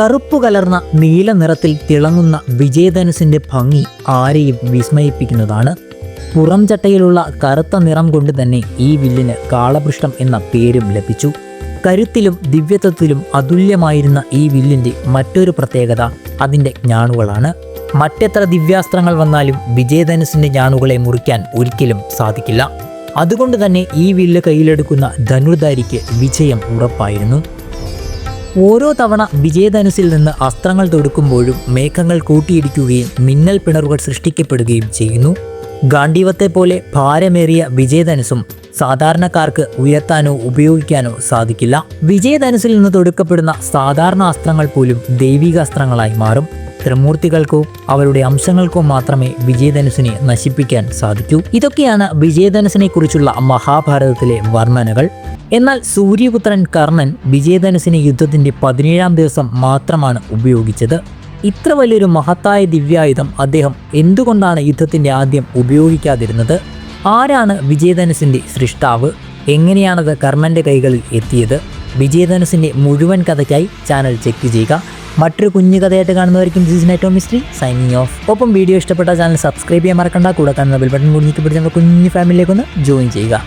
കറുപ്പു കലർന്ന നീല നിറത്തിൽ തിളങ്ങുന്ന വിജയധനുസിന്റെ ഭംഗി ആരെയും വിസ്മയിപ്പിക്കുന്നതാണ്. പുറം ചട്ടയിലുള്ള കറുത്ത നിറം കൊണ്ട് തന്നെ ഈ വില്ലിന് കാളപൃഷ്ടം എന്ന പേരും ലഭിച്ചു. കരുത്തിലും ദിവ്യത്വത്തിലും അതുല്യമായിരുന്ന ഈ വില്ലിന്റെ മറ്റൊരു പ്രത്യേകത അതിന്റെ ഞാണുകളാണ്. മറ്റെത്ര ദിവ്യാസ്ത്രങ്ങൾ വന്നാലും വിജയധനുസിന്റെ ഞാണുകളെ മുറിക്കാൻ ഒരിക്കലും സാധിക്കില്ല. അതുകൊണ്ട് തന്നെ ഈ വില്ല് കയ്യിലെടുക്കുന്ന ധനുർധാരിക്ക് വിജയം ഉറപ്പായിരുന്നു. ഓരോ തവണ വിജയധനുസിൽ നിന്ന് അസ്ത്രങ്ങൾ തൊടുക്കുമ്പോഴും മേഘങ്ങൾ കൂട്ടിയിടിക്കുകയും മിന്നൽ പിണറുകൾ സൃഷ്ടിക്കപ്പെടുകയും ചെയ്യുന്നു. ഗാന്ധീവത്തെ പോലെ ഭാരമേറിയ വിജയധനുസും സാധാരണക്കാർക്ക് ഉയർത്താനോ ഉപയോഗിക്കാനോ സാധിക്കില്ല. വിജയധനുസിൽ നിന്ന് തൊടുക്കപ്പെടുന്ന സാധാരണ അസ്ത്രങ്ങൾ പോലും ദൈവിക അസ്ത്രങ്ങളായി മാറും. ത്രിമൂർത്തികൾക്കോ അവരുടെ അംശങ്ങൾക്കോ മാത്രമേ വിജയധനുസിനെ നശിപ്പിക്കാൻ സാധിക്കൂ. ഇതൊക്കെയാണ് വിജയധനുസിനെ കുറിച്ചുള്ള മഹാഭാരതത്തിലെ വർണനകൾ. എന്നാൽ സൂര്യപുത്രൻ കർണൻ വിജയധനുസിനെ യുദ്ധത്തിന്റെ പതിനേഴാം ദിവസം മാത്രമാണ് ഉപയോഗിച്ചത്. ഇത്ര വലിയൊരു മഹത്തായ ദിവ്യായുധം അദ്ദേഹം എന്തുകൊണ്ടാണ് യുദ്ധത്തിന്റെ ആദ്യം ഉപയോഗിക്കാതിരുന്നത്? ആരാണ് വിജയധനുസിന്റെ സൃഷ്ടാവ്? എങ്ങനെയാണത് കർണന്റെ കൈകളിൽ എത്തിയത്? വിജയധനുസിന്റെ മുഴുവൻ കഥയ്ക്കായി ചാനൽ ചെക്ക് ചെയ്യുക. മറ്റൊരു കുഞ്ഞു കഥയായിട്ട് കാണുന്നവർക്കും ദിസ് നെറ്റോ മിസ്ട്രി സൈനിങ് ഓഫ് ഒപ്പം വീഡിയോ ഇഷ്ടപ്പെട്ട ചാനൽ സബ്സ്ക്രൈബ് ചെയ്യാൻ മറക്കണ്ട. കൂടെ കാണുന്ന ബെൽ ബട്ടൺ കുഞ്ഞിക്ക് പിടിച്ച നമ്മുടെ കുഞ്ഞു ഫാമിലിയിലേക്ക് ഒന്ന് ജോയിൻ ചെയ്യുക.